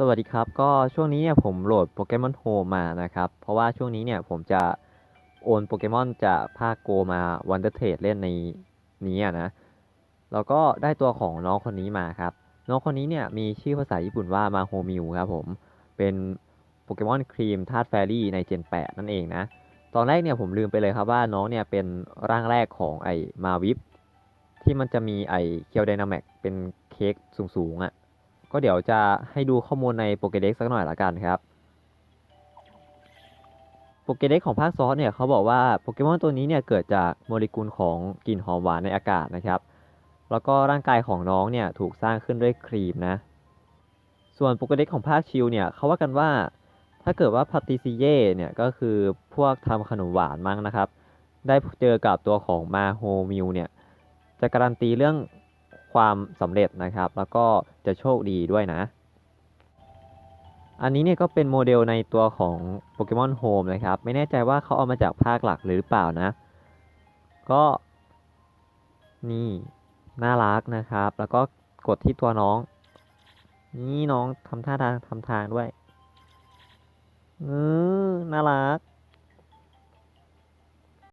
สวัสดีครับก็ช่วงนี้เนี่ยผมโหลดโปเกมอนโฮมานะครับ เพราะว่าช่วงนี้เนี่ยผมจะโอนโปเกมอนจากภาคโกมาวันเดอร์เทดเล่นในนี้อะนะแล้วก็ได้ตัวของน้องคนนี้มาครับ น้องคนนี้เนี่ยมีชื่อภาษาญี่ปุ่นว่ามาโฮมิวครับผมเป็นโปเกมอนครีมธาตุแฟรี่ในเจน 8 นั่นเองนะ ตอนแรกเนี่ยผมลืมไปเลยครับว่าน้องเนี่ยเป็นร่างแรกของไอมาวิปที่มันจะมีไอเคียวไดนาแมกเป็นเค้กสูงๆอะ่ะ ก็เดี๋ยวจะให้ดูข้อมูลในโปเกเด็กสักหน่อยละกันครับโปเกเด็กของภาคซอสเนี่ยเขาบอกว่าโปเกมอนตัวนี้เนี่ยเกิดจากโมเลกุลของกลิ่นหอมหวานในอากาศนะครับ แล้วก็ร่างกายของน้องเนี่ยถูกสร้างขึ้นด้วยครีมนะ ส่วนโปเกเด็กของภาคชิลเนี่ยเขาว่ากันว่า ถ้าเกิดว่าพาติซิเย่เนี่ยก็คือพวกทำขนมหวานมั้งนะครับ ได้เจอกับตัวของมาโฮมิวเนี่ยจะการันตีเรื่อง ความสำเร็จนะครับ แล้วก็จะโชคดีด้วยนะ อันนี้เนี่ยก็เป็นโมเดลในตัวของโปเกมอนโฮมนะครับ ไม่แน่ใจว่าเขาเอามาจากภาคหลักหรือเปล่านะ ก็นี่น่ารักนะครับ แล้วก็กดที่ตัวน้อง นี่น้องทำท่าทางทำทางด้วยเออน่ารัก